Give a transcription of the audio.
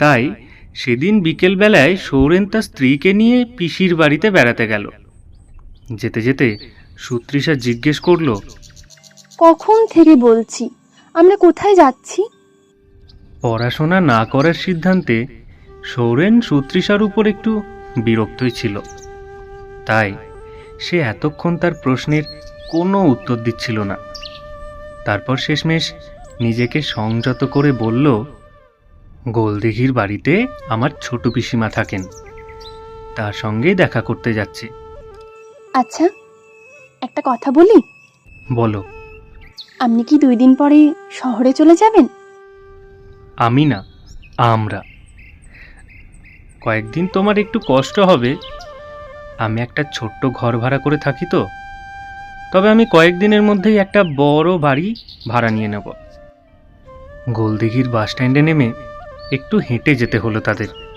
তাই সেদিন বিকেলবেলায় সৌরেন তার স্ত্রীকে নিয়ে পিসির বাড়িতে বেড়াতে গেল। যেতে যেতে সুতৃষা জিজ্ঞেস করল কখন থেকে বলছি? আমরা কোথায় যাচ্ছি? পড়াশোনা না করার সিদ্ধান্তে সৌরেন সুতৃষার উপর একটু বিরক্তই ছিল। তাই সে এতক্ষণ তার প্রশ্নের কোনো উত্তর দিচ্ছিল না। তারপর শেষমেশ নিজেকে সংযত করে বলল গোলদিঘির বাড়িতে আমার ছোট পিসিমা থাকেন। তার সঙ্গেই দেখা করতে যাচ্ছি। আচ্ছা একটা কথা বলি? বলো। আপনি কি দুই দিন পরে শহরে চলে যাবেন? আমি না আমরা। কয়েকদিন তোমার একটু কষ্ট হবে। আমি একটা ছোট্ট ঘর ভাড়া করে থাকি তো। তবে আমি কয়েকদিনের মধ্যেই একটা বড় বাড়ি ভাড়া নিয়ে নেব। গোলদিঘির বাস স্ট্যান্ডে নেমে একটু হেঁটে যেতে হলো তাদের।